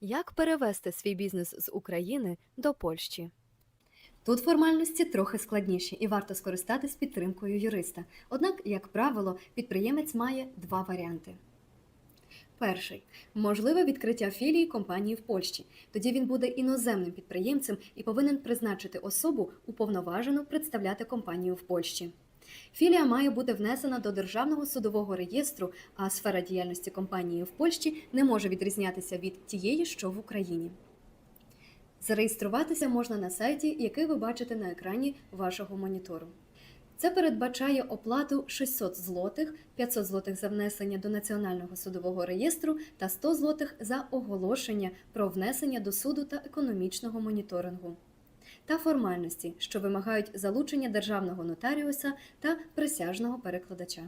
Як перевести свій бізнес з України до Польщі? Тут формальності трохи складніші і варто скористатись підтримкою юриста. Однак, як правило, підприємець має два варіанти. Перший можливе відкриття філії компанії в Польщі. Тоді він буде іноземним підприємцем і повинен призначити особу уповноважену представляти компанію в Польщі. Філія має бути внесена до Державного судового реєстру, а сфера діяльності компанії в Польщі не може відрізнятися від тієї, що в Україні. Зареєструватися можна на сайті, який ви бачите на екрані вашого монітору. Це передбачає оплату 600 злотих, 500 злотих за внесення до Національного судового реєстру та 100 злотих за оголошення про внесення до суду та економічного моніторингу. Та формальності, що вимагають залучення державного нотаріуса та присяжного перекладача.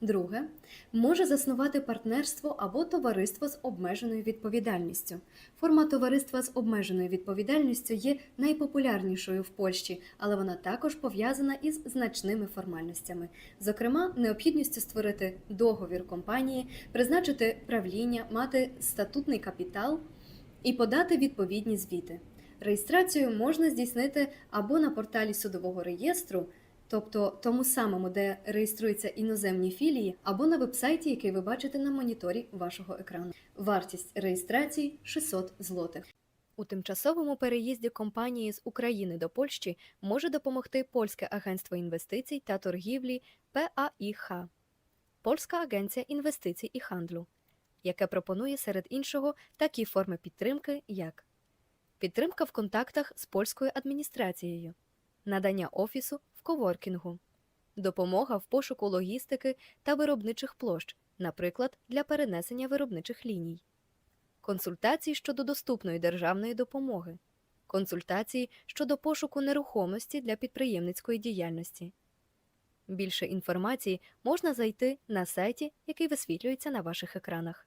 Друге, може заснувати партнерство або товариство з обмеженою відповідальністю. Форма товариства з обмеженою відповідальністю є найпопулярнішою в Польщі, але вона також пов'язана із значними формальностями, зокрема, необхідністю створити договір компанії, призначити правління, мати статутний капітал і подати відповідні звіти. Реєстрацію можна здійснити або на порталі судового реєстру, тобто тому самому, де реєструються іноземні філії, або на вебсайті, який ви бачите на моніторі вашого екрану. Вартість реєстрації 600 злотих. У тимчасовому переїзді компанії з України до Польщі може допомогти Польське агентство інвестицій та торгівлі ПАІХ Польська агенція інвестицій і хандлю, яке пропонує серед іншого такі форми підтримки, як підтримка в контактах з польською адміністрацією, надання офісу в коворкінгу, допомога в пошуку логістики та виробничих площ, наприклад, для перенесення виробничих ліній, консультації щодо доступної державної допомоги, консультації щодо пошуку нерухомості для підприємницької діяльності. Більше інформації можна знайти на сайті, який висвітлюється на ваших екранах.